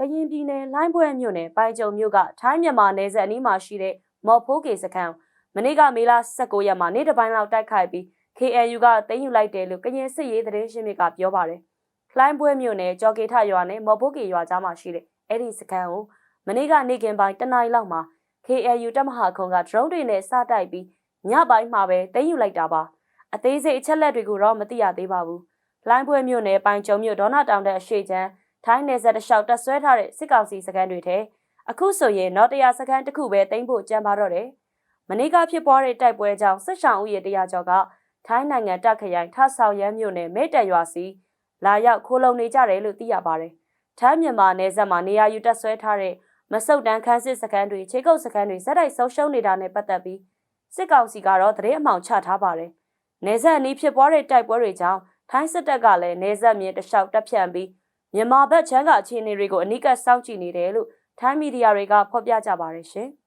ကရင်ပြည်နယ်လိုင်းပွဲမြို့နယ်ပိုင်ကြုံမြို့ကထိုင်းမြန်မာနယ်စပ်အနီးမှာရှိတဲ့မော်ဖိုးကေစခန်းမနေ့ကမေလ19ရက်မှာနေ့တစ်ပိုင်းလောက်တိုက်ခိုက်ပြီး KNU ကတင်ယူလိုက်တယ်လို့ကရင်စစ်ရေးသတင်းရှင်းမြစ်ကပြောပါတယ်။လိုင်းပွဲမြို့နယ်ကြော်ကေထရွာနဲ့မော်ဖိုးကေရွာကြားမှာရှိတဲ့အဲ့ဒီစခန်းကိုမနေ့ကနေ့ကင်ပိုင်းတနင်္လာရီလောက်မှာ KNU တပ်မဟာခုံက drone တွေနဲ့စတိုက်ပြီးညပိုင်းမှာပဲတင်ယူလိုက်တာပါ။အသေးစိတ်အချက်လက်တွေကိုတော့မသိရသေးပါဘူး။လိုင်းပွဲမြို့နယ်ပိုင်ကြုံမြို့ဒေါနာတောင်တဲ့အရှိချမ်း ထိုင်းနယ်စပ်တစ်လျှောက်တက်ဆွဲထားတဲ့စစ်ကောင်စီစခန်းတွေထဲအခုဆိုရင်တော့တရားစခန်းတစ်ခုပဲတင်ဖို့ကြံပါတော့တယ်။မနေ့ကဖြစ်ပွားတဲ့တိုက်ပွဲကြောင့်စစ်ဆောင်ဥယျာဉ်တရားကျော်ကထိုင်းနိုင်ငံတက်ခရိုင်ထဆောက်ရမ်းမြို့နယ်မဲတက်ရွာစီလာရောက်ခိုးလုံနေကြတယ်လို့သိရပါတယ်။ထိုင်းမြန်မာနယ်စပ်မှာနေရာယူတက်ဆွဲထားတဲ့မဆုတ်တန်းခန်းစစ်စခန်းတွေခြေကုပ်စခန်းတွေဇက်တိုက်ဆုံးရှုံးနေတာနဲ့ပတ်သက်ပြီးစစ်ကောင်စီကတော့တရေအမှောင်ချထားပါတယ်။နယ်စပ်အနီးဖြစ်ပွားတဲ့တိုက်ပွဲတွေကြောင့်ထိုင်းစစ်တပ်ကလည်းနယ်စပ်မြေတလျှောက်တက်ဖြန့်ပြီး မြန်မာဘက်ချမ်းကအခြေအနေတွေကိုအနိကစောင့်ကြည့်နေတယ်လို့ထိုင်းမီဒီယာတွေကဖော်ပြကြပါတယ်ရှင်။